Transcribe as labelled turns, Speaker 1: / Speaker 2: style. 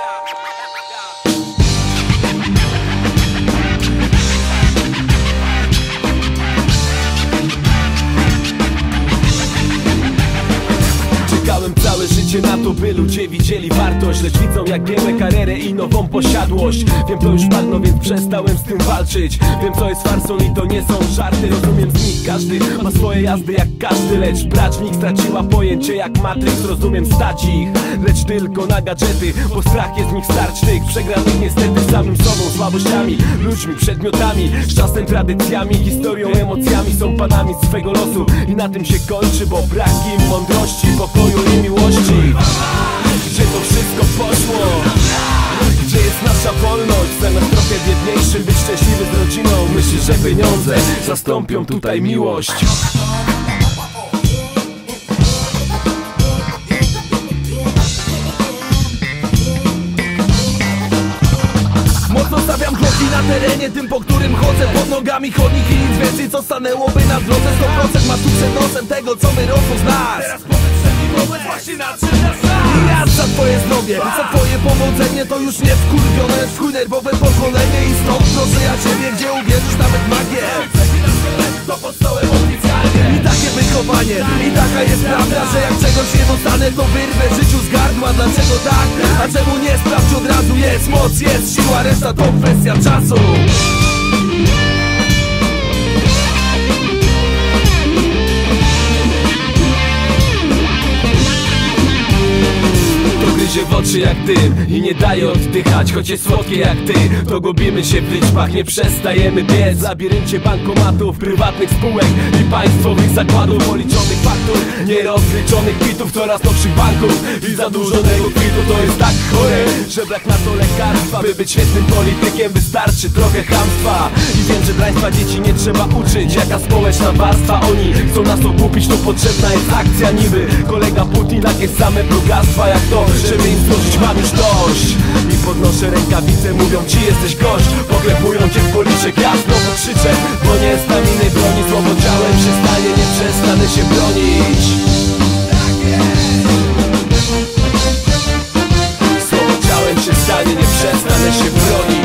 Speaker 1: Yeah. Życie na to, by ludzie widzieli wartość Lecz widzą jak wiele karierę i nową posiadłość. Wiem to już bagno, więc przestałem z tym walczyć. Wiem co jest farsą i to nie są żarty. Rozumiem z nich każdy ma swoje jazdy jak każdy Lecz brać w nich straciła pojęcie jak Matrix. Rozumiem stać ich, lecz tylko na gadżety Bo strach jest w nich starcznych Przegranych niestety słabościami Ludźmi, przedmiotami, z czasem tradycjami Historią, emocjami są panami swego losu I na tym się kończy, bo brak im mądrości, pokoju i miłości Gdzie to wszystko poszło? Gdzie jest nasza wolność? Zamiast trochę biedniejszy, być szczęśliwy z rodziną Myślisz, że pieniądze zastąpią tutaj miłość
Speaker 2: kroki na terenie, tym po którym chodzę. Pod nogami chodnik i nic więcej co stanęłoby na drodze? 100% masz tu przed nosem tego co wyrosło z nas Teraz powiedz właśnie nadszedł I ja za twoje zdrowie, za twoje powodzenie To już nie wkurwione, swój nerwowe pokolenie. I stąd proszę ja ciebie, gdzie uwierzysz nawet w magię i taka jest prawda Że jak czegoś nie dostanę, to wyrwę życiu z gardła Dlaczego tak? A czemu nie sprawdź od razu? Jest moc, jest siła, reszta to kwestia czasu
Speaker 1: gryzie w oczy jak dym i nie daje oddychać Choć jest słodkie jak ty, to gubimy się w liczbach Nie przestajemy biec. W labiryncie bankomatów Prywatnych spółek i państwowych zakładów Policzonych faktur, nierozliczonych bitów Coraz nowszych banków i za dużo tego kwitu. To jest tak chore, że brak na to lekarstwa. By być świetnym politykiem wystarczy trochę chamstwa. I wiem, że państwa dzieci nie trzeba uczyć Jaka społeczna warstwa oni chcą nas okupić. To potrzebna jest akcja niby. Kolega Putin, takie same plugastwa jak to podnoszę rękawice Mówią ci jesteś gość. Poklepują cię w policzek Ja znowu krzyczę Bo nie znam innej broni Słowodziałem się stanie Nie przestanę się bronić. Słowodziałem się stanie Nie przestanę się bronić.